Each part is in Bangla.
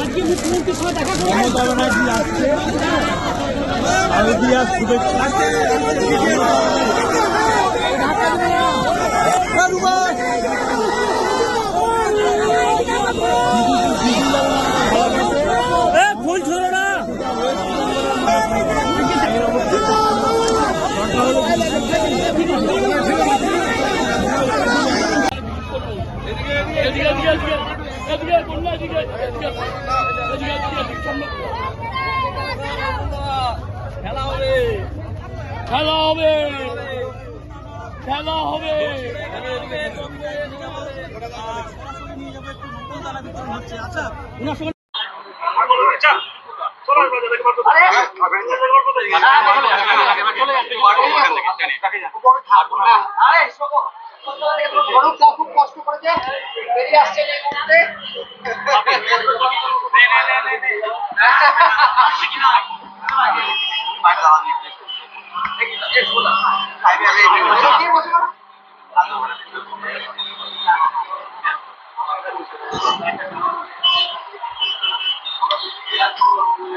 আজকে মুখ্যমন্ত্রীর সঙ্গে দেখা করবেন খেলা হবে। খেলা হবে। খেলা হবে। গরুটা খুব কষ্ট করেছে বেরিয়ে আসছে এই মুহূর্তে কে বসে গেল? এই হাতটা তোর নাকি?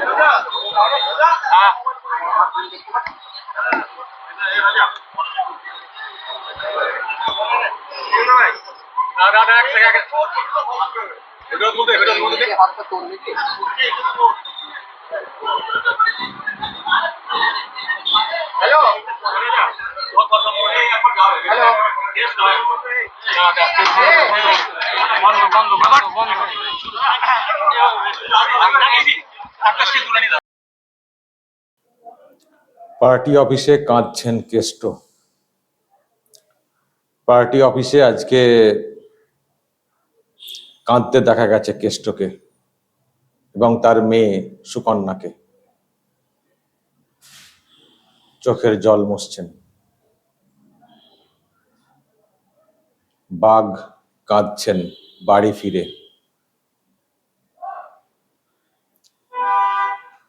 হ্যালো? পার্টি অফিসে কাঁদছেন কেষ্ট। পার্টি অফিসে আজকে কাঁদতে দেখা গেছে কেষ্টকে এবং তার মেয়ে সুকন্যাকে। চোখের জল মুছছেন বাঘ কাঁদছেন বাড়ি ফিরে।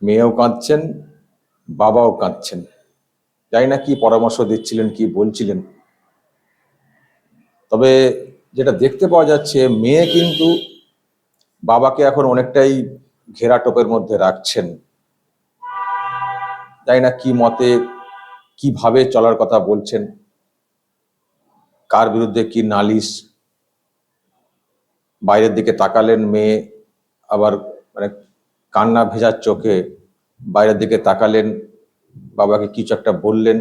মেয়েও কাঁদছেন, বাবাও কাঁদছেন। জানি না কি পরামর্শ দিচ্ছিলেন, কি বলছিলেন। তবে যেটা দেখতে পাওয়া যাচ্ছে, মেয়ে কিন্তু বাবাকে এখন অনেকটাই ঘেরা টোপের মধ্যে রাখছেন। জানি না কি মতে, কীভাবে চলার কথা বলছেন, কার বিরুদ্ধে কি নালিশ, বাইরের দিকে তাকালেন মেয়ে, আবার মানে কান্না ভেজার চোখে বাইরের দিকে তাকালেন, বাবাকে কিছু একটা বললেন,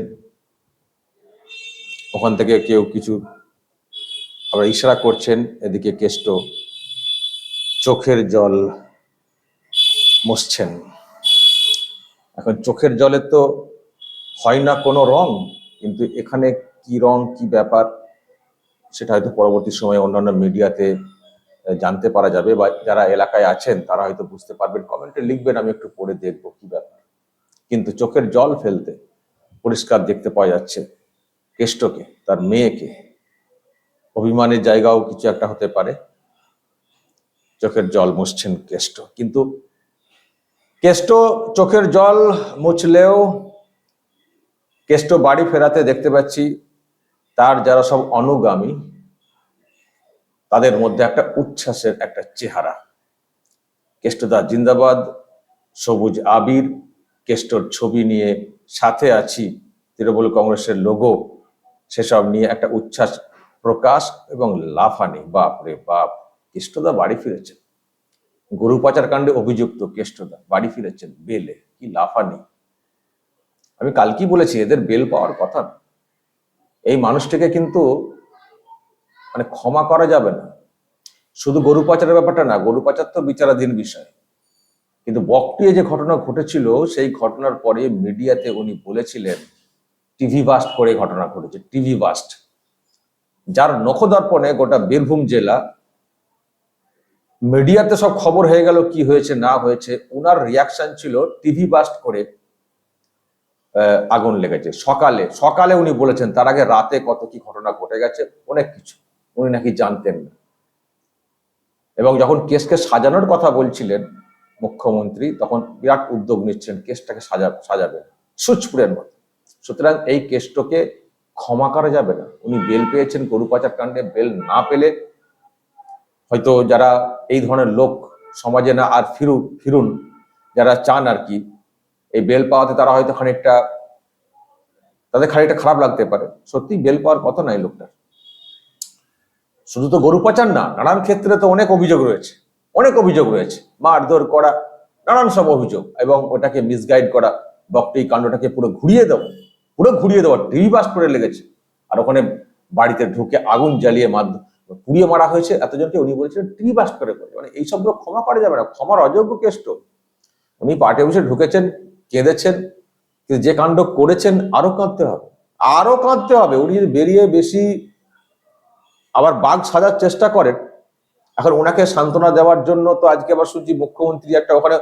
ওখান থেকে কেউ কিছু আবার ইশারা করছেন, এদিকে কেষ্ট চোখের জল মুছছেন এখন চোখের জলে তো হয় না কোনো রং, কিন্তু এখানে কি রং, কি ব্যাপার, সেটা হয়তো পরবর্তী সময়ে অন্যান্য মিডিয়াতে জানতে পারা যাবে বা যারা এলাকায় আছেন, তারা হয়তো বুঝতে পারবেন। কমেন্টে লিখবেন, আমি একটু পড়ে দেখব কি ব্যাপার। কিন্তু চোখের জল ফেলতে পরিষ্কার দেখতে পাওয়া যাচ্ছে কেষ্টকে, তার মেয়েকে। অভিমানের জায়গাও কিছু একটা হতে পারে। চোখের জল মুছছেন কেষ্ট। কিন্তু কেষ্ট চোখের জল মুছলেও কেষ্ট বাড়ি ফেরাতে দেখতে পাচ্ছি, তার যারা সব অনুগামী, তাদের মধ্যে একটা উচ্ছ্বাসের একটা চেহারা। কেষ্টদা জিন্দাবাদ, সবুজ আবির, কেষ্টর ছবি নিয়ে সাথে আছি তৃণমূল কংগ্রেসের লোগো, সেসব নিয়ে একটা উচ্ছ্বাস প্রকাশ এবং লাফানি, বাপ রে বাপ, কেষ্টদা বাড়ি ফিরেছেন। গরু পাচার কাণ্ডে অভিযুক্ত কেষ্টদা বাড়ি ফিরেছেন বেলে, কি লাফানি। আমি কালকেই বলেছি, এদের বেল পাওয়ার কথা এই মানুষটিকে কিন্তু মানে ক্ষমা করা যাবে না। শুধু গরু পাচারের ব্যাপারটা না, গরু পাচার তো বিচারাধীন বিষয়। কিন্তু বকটিয়ে যে ঘটনা ঘটেছিল, সেই ঘটনার পরে মিডিয়াতে উনি বলেছিলেন টিভি বাস্ট করে ঘটনা ঘটেছে টিভি বাস্ট যার নখদর্পণে গোটা বীরভূম জেলা, মিডিয়াতে সব খবর হয়ে গেল কি হয়েছে, না হয়েছে। ওনার রিয়াকশন ছিল টিভি বাস্ট করে আগুন লেগেছে। সকালে সকালে উনি বলেছেন, তার আগে রাতে কত কি ঘটনা ঘটে গেছে, অনেক কিছু। উনি নাকি জানতেন না। এবং যখন কেসকে সাজানোর কথা বলছিলেন মুখ্যমন্ত্রী, তখন বিরাট উদ্যোগ নিচ্ছেন, কেসটাকে সাজা, সাজাবেন। সুচপুরের মতো। সুতরাং এই কেসটাকে ক্ষমা করা যাবে না। উনি বেল পেয়েছেন গরু পাচার কাণ্ডে, বেল না পেলে হয়তো যারা এই ধরনের লোক সমাজে না আর ফিরু, ফিরুন, যারা চান আর কি, এই বেল পাওয়াতে তারা হয়তো খানিকটা, তাদের খানিকটা খারাপ লাগতে পারে। সত্যি বেল পাওয়ার কথা নাই লোকটা শুধু তো গরু পাচার না, নানান ক্ষেত্রে তো অনেক অভিযোগ রয়েছে। অনেক অভিযোগ রয়েছে। মারধর করা, নানান সব অভিযোগ। এবং ওটাকে মিসগাইড করা বক্তব্য কাণ্ডটাকে পুরো ঘুরিয়ে দেওয়া। পুরো ঘুরিয়ে দেওয়া, টিভি বাস করে লেগেছে। আর ওখানে বাড়িতে ঢুকে আগুন জ্বালিয়ে মার, পুড়িয়ে মারা হয়েছে এতজনকে উনি বলেছিলেন, টিভি বাস করে করে মানে এই সবগুলো ক্ষমা করা যাবে না, ক্ষমার অযোগ্য কেষ্ট। উনি পার্টি অফিসে ঢুকেছেন, কেঁদেছেন যে কাণ্ড করেছেন, আরও কাঁদতে হবে, আরও কাঁদতে হবে। উনি যদি বেরিয়ে বেশি আবার বাঘ সাজার চেষ্টা করেন, এখন ওনাকে সান্ত্বনা দেওয়ার জন্য তো আজকে আবার শুনছি মুখ্যমন্ত্রী একটা ওখানে,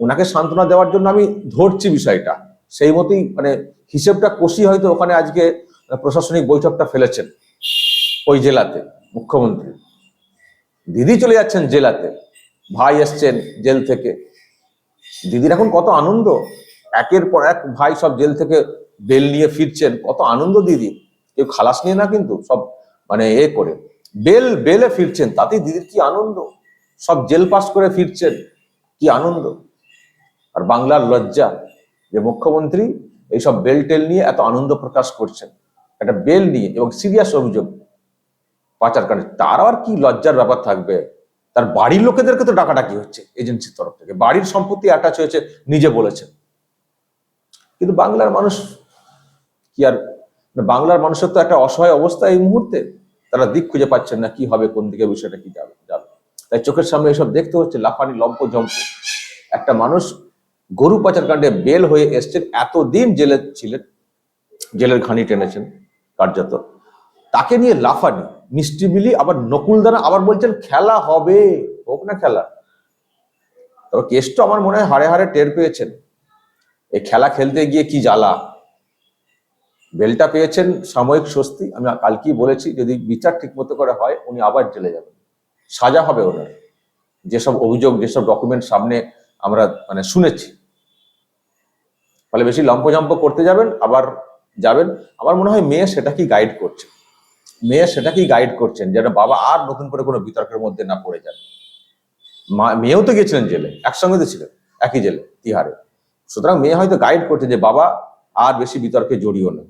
ওনাকে সান্ত্বনা দেওয়ার জন্য আমি ধরছি বিষয়টা। সেই মতোই মানে হিসেবটা কষি হয়তো ওখানে আজকে প্রশাসনিক বৈঠকটা ফেলেছেন ওই জেলাতে মুখ্যমন্ত্রী। দিদি চলে যাচ্ছেন জেলাতে, ভাই এসছেন জেল থেকে। দিদির এখন কত আনন্দ, একের পর এক ভাই সব জেল থেকে বেল নিয়ে ফিরছেন, কত আনন্দ দিদি। কেউ খালাস নিয়ে না কিন্তু সব মানে এ করে। বেল, বেলে ফিরছেন, তাতেই দিদির কি আনন্দ? সব জেল পাস করে ফিরছেন, কি আনন্দ? আর বাংলার লজ্জা যে মুখ্যমন্ত্রী এইসব বেল টেল নিয়ে এত আনন্দ প্রকাশ করছেন। একটা বেল নিয়ে এবং সিরিয়াস অভিযোগ পাচার কারণে তার আর কি লজ্জার ব্যাপার থাকবে? তার বাড়ির লোকেদেরকে তো ডাকাডাকি হচ্ছে এজেন্সির তরফ থেকে। বাড়ির সম্পত্তি অ্যাটাচ হয়েছে, নিজে বলেছেন। কিন্তু বাংলার মানুষ কি আর মানে বাংলার মানুষের তো একটা অসহায় অবস্থা এই মুহূর্তে। তারা দিক খুঁজে পাচ্ছেন না কি হবে, কোন দিকে বিষয়টা কি যাবে যাবে। তাই চোখের সামনে এসব দেখতে হচ্ছে, লাফানি লম্প জম্প একটা মানুষ গরু পাচার কাণ্ডে বেল হয়ে এসছেন, এতদিন জেলে ছিলেন, জেলের ঘানি টেনেছেন কার্যত। তাকে নিয়ে লাফানি, মিষ্টি বিলি আবার নকুলদানা আবার বলছেন, খেলা হবে। হোক না খেলা। তবে কেসটা আমার মনে হয় হাড়ে হাড়ে টের পেয়েছেন। এই খেলা খেলতে গিয়ে কি জ্বালা? বেলটা পেয়েছেন সাময়িক স্বস্তি, আমি কালকেই বলেছি, যদি বিচার ঠিক মতো করে হয়, উনি আবার জেলে যাবেন। সাজা হবে ওনার। যেসব অভিযোগ, যেসব ডকুমেন্ট সামনে আমরা মানে শুনেছি ফলে বেশি লম্পজম্প করতে যাবেন, আবার যাবেন। আমার মনে হয় মেয়ে সেটাকেই গাইড করছে? মেয়ে সেটাকেই গাইড করছেন? যেন বাবা আর নতুন করে কোনো বিতর্কের মধ্যে না পড়ে যান। মা, মেয়েও তো গেছিলেন জেলে, একসঙ্গে তো ছিলেন, একই জেলে, তিহারে। সুতরাং মেয়ে হয়তো গাইড করছে যে বাবা আর বেশি বিতর্কে জড়িও না।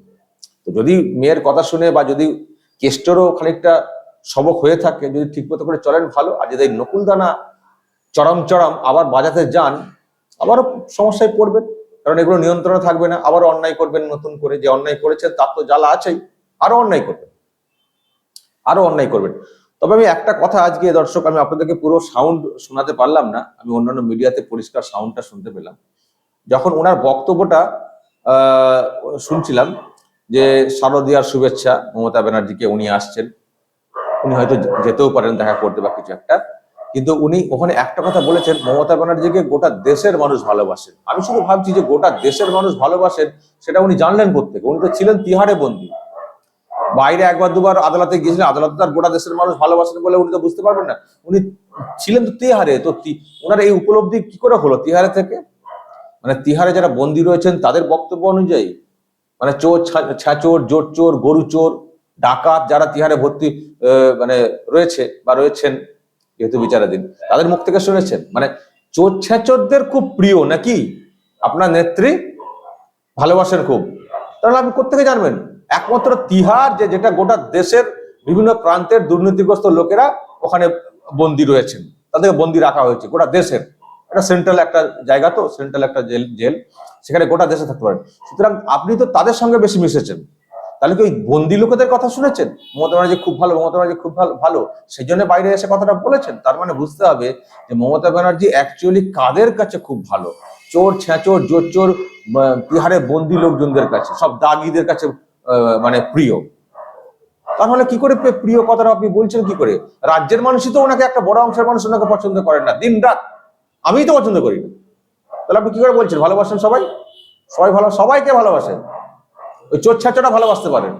তো যদি মেয়ের কথা শুনে বা যদি কেষ্টরও খানিকটা সবক হয়ে থাকে, যদি ঠিক মতো করে চলেন ভালো, আর যদি এই নকুলদানা চরম চরম আবার বাজাতে যান, আবারও সমস্যায় পড়বেন। কারণ এগুলো নিয়ন্ত্রণে থাকবে না আবারও অন্যায় করবেন নতুন করে। যে অন্যায় করেছেন তার তো জ্বালা আছেই, আরও অন্যায় করবেন। আরও অন্যায় করবেন। তবে আমি একটা কথা আজকে দর্শক, আমি আপনাদেরকে পুরো সাউন্ড শোনাতে পারলাম না, আমি অন্যান্য মিডিয়াতে পরিষ্কার সাউন্ডটা শুনতে পেলাম। যখন ওনার বক্তব্যটা শুনছিলাম যে শারদীয়ার শুভেচ্ছা মমতা ব্যানার্জিকে উনি আসছেন, উনি হয়তো যেতেও পারেন দেখা করতে বা কিছু একটা। কিন্তু উনি ওখানে একটা কথা বলেছেন, মমতা ব্যানার্জিকে গোটা দেশের মানুষ ভালোবাসেন। আমি শুধু ভাবছি যে গোটা দেশের মানুষ ভালোবাসেন, সেটা উনি জানলেন প্রত্যেকে উনি তো ছিলেন তিহারে বন্দী। বাইরে একবার দুবার আদালতে গিয়েছিলেন, আদালত তার গোটা দেশের মানুষ ভালোবাসেন বলে উনি তো বুঝতে পারবেন না। উনি ছিলেন তো তিহারে তো ওনার এই উপলব্ধি কি করে হলো তিহারে থেকে? মানে তিহারে যারা বন্দী রয়েছেন, তাদের বক্তব্য অনুযায়ী মানে চোর, ছা- ছাচোর জোর চোর গরু চোর ডাকাত যারা তিহারে ভর্তি মানে রয়েছে বা রয়েছেন যেহেতু বিচারাধীন, তাদের মুখ থেকে শুনেছেন। মানে চোর ছেচোরদের খুব প্রিয় নাকি? আপনার নেত্রী ভালোবাসেন খুব। তাহলে আপনি কোথেকে জানবেন? একমাত্র তিহার যে, যেটা গোটা দেশের বিভিন্ন প্রান্তের দুর্নীতিগ্রস্ত লোকেরা ওখানে বন্দী রয়েছেন। তাদেরকে বন্দী রাখা হয়েছে, গোটা দেশের। এটা সেন্ট্রাল একটা জায়গা তো, সেন্ট্রাল একটা জেল জেল। সেখানে গোটা দেশে থাকতে পারেন। সুতরাং আপনি তো তাদের সঙ্গে বেশি মিশেছেন। তাহলে কি ওই বন্দি লোকেদের কথা শুনেছেন? মমতা ব্যানার্জি খুব ভালো, মমতা ব্যানার্জি খুব ভালো ভালো। সেই জন্য বাইরে এসে কথাটা বলেছেন। তার মানে বুঝতে হবে যে মমতা ব্যানার্জি অ্যাকচুয়ালি কাদের কাছে খুব ভালো? চোর ছ্যাঁচোর জোর চোর বিহারে বন্দি লোকজনদের কাছে, সব দাগিদের কাছে মানে প্রিয়। তাহলে কি করে প্রিয় কথাটা আপনি বলছেন কি করে? রাজ্যের মানুষই তো ওনাকে একটা বড় অংশের মানুষ ওনাকে পছন্দ করেন না। দিন রাত। আমিই তো পছন্দ করি না। তাহলে আপনি কি করে বলছেন? ভালোবাসেন সবাই? সবাই ভালো সবাইকে ভালোবাসেন। ওই চোর ছাচাটা ভালোবাসতে পারেন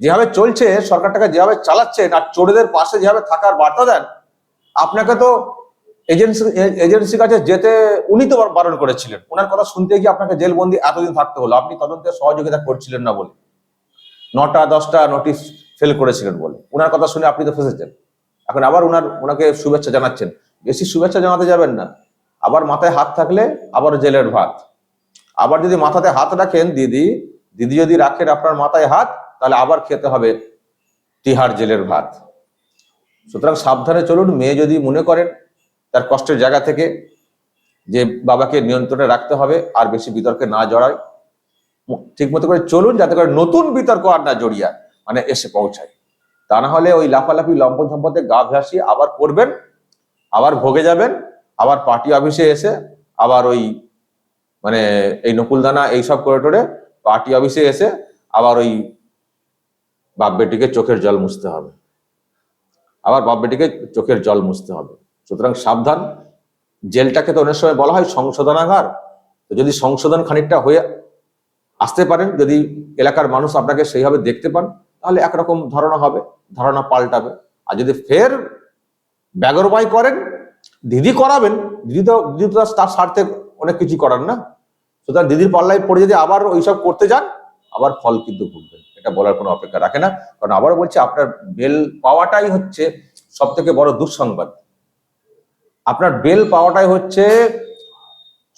যেভাবে চলছে, সরকারটাকে যেভাবে চালাচ্ছেন আর চোরেদের পাশে যেভাবে থাকার বার্তা দেন, আপনাকে তো এজেন্সি এজেন্সির কাছে যেতে উনি তো বারণ করেছিলেন। ওনার কথা শুনতে গিয়ে আপনাকে জেলবন্দি এতদিন থাকতে হলো। আপনি তদন্তে সহযোগিতা করছিলেন না বলে। নটা, দশটা নোটিশ ফেল করেছিলেন বলে। ওনার কথা শুনে আপনি তো ফেসেছেন। এখন আবার ওনার ওনাকে শুভেচ্ছা জানাচ্ছেন। বেশি শুভেচ্ছা জানাতে যাবেন না। আবার মাথায় হাত থাকলে আবার জেলের ভাত। আবার যদি মাথাতে হাত রাখেন, দিদি দিদি যদি রাখেন আপনার মাথায় হাত, তাহলে আবার খেতে হবে তিহার জেলের ভাত। সুতরাং সাবধানে চলুন, মেয়ে যদি মনে করেন তার কষ্টের জায়গা থেকে যে বাবাকে নিয়ন্ত্রণে রাখতে হবে, আর বেশি বিতর্কে না জড়ায় ঠিক মতো করে চলুন, যাতে করে নতুন বিতর্ক আর না জড়িয়ে মানে এসে পৌঁছায়। তা না হলে ওই লাফালাফি লম্পন সম্পদে গা ভাসিয়ে আবার করবেন আবার ভোগে যাবেন, আবার পার্টি অফিসে এসে, আবার ওই মানে এই নকুলদানা, এইসব করে টোরে পার্টি অফিসে এসে আবার ওই বাপ বেটিকে চোখের জল মুছতে হবে। আবার বাপ বেটিকে চোখের জল মুছতে হবে। সুতরাং সাবধান। জেলটাকে তো অনেক সময় বলা হয় সংশোধনাগার। তো যদি সংশোধন খানিকটা হয়ে আসতে পারেন, যদি এলাকার মানুষ আপনাকে সেইভাবে দেখতে পান, তাহলে একরকম ধারণা হবে, ধারণা পাল্টাবে। আর যদি ফের ব্যাগরবাই করেন, দিদি করাবেন, দিদি তো দিদি তো তার স্বার্থে অনেক কিছু করার না। সুতরাং দিদির পাল্লায় পড়ে যদি আবার ওইসব করতে যান, আবার ফল কিন্তু ভুগবেন এটা বলার কোনো অপেক্ষা রাখে না। কারণ আবারও বলছি, আপনার বেল পাওয়াটাই হচ্ছে সব থেকে বড় দুঃসংবাদ। আপনার বেল পাওয়াটাই হচ্ছে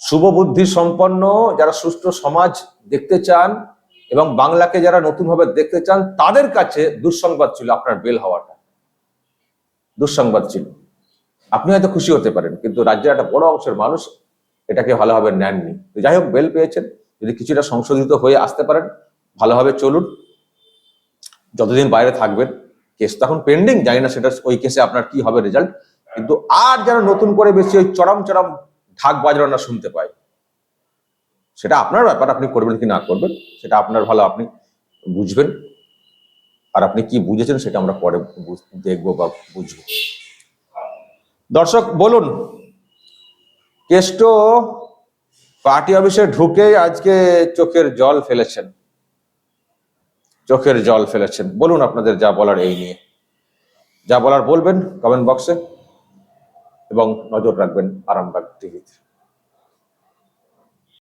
শুভ বুদ্ধি সম্পন্ন যারা সুষ্ঠু সমাজ দেখতে চান এবং বাংলাকে যারা নতুনভাবে দেখতে চান, তাদের কাছে দুঃসংবাদ ছিল আপনার বেল হওয়াটা। দুঃসংবাদ ছিল। আপনি হয়তো খুশি হতে পারেন, কিন্তু রাজ্যের একটা বড় অংশের মানুষ এটাকে ভালোভাবে নেননি। যাই হোক, বেল পেয়েছেন। যদি কিছুটা সংশোধিত হয়ে আসতে পারেন, ভালোভাবে চলুন। যতদিন বাইরে থাকবেন কেস তো এখন পেন্ডিং জানি না সেটা ওই কেসে আপনার কি হবে রেজাল্ট কিন্তু আর যেন নতুন করে বেশি ওই চরম চরম ঢাক বাজানো না শুনতে পাই, সেটা আপনার ব্যাপার, আপনি করবেন কি না করবেন, সেটা আপনার ভালো, আপনি বুঝবেন। আর আপনি কি বুঝেছেন, সেটা আমরা পরে দেখব বা বুঝব। দর্শক, বলুন কেষ্ট পার্টি অফিসে ঢুকে আজকে চোখের জল ফেলেছেন। চোখের জল ফেলেছেন। বলুন আপনাদের যা বলার এই নিয়ে। যা বলার বলবেন কমেন্ট বক্সে এবং নজর রাখবেন আরামবাগ টিভিতে।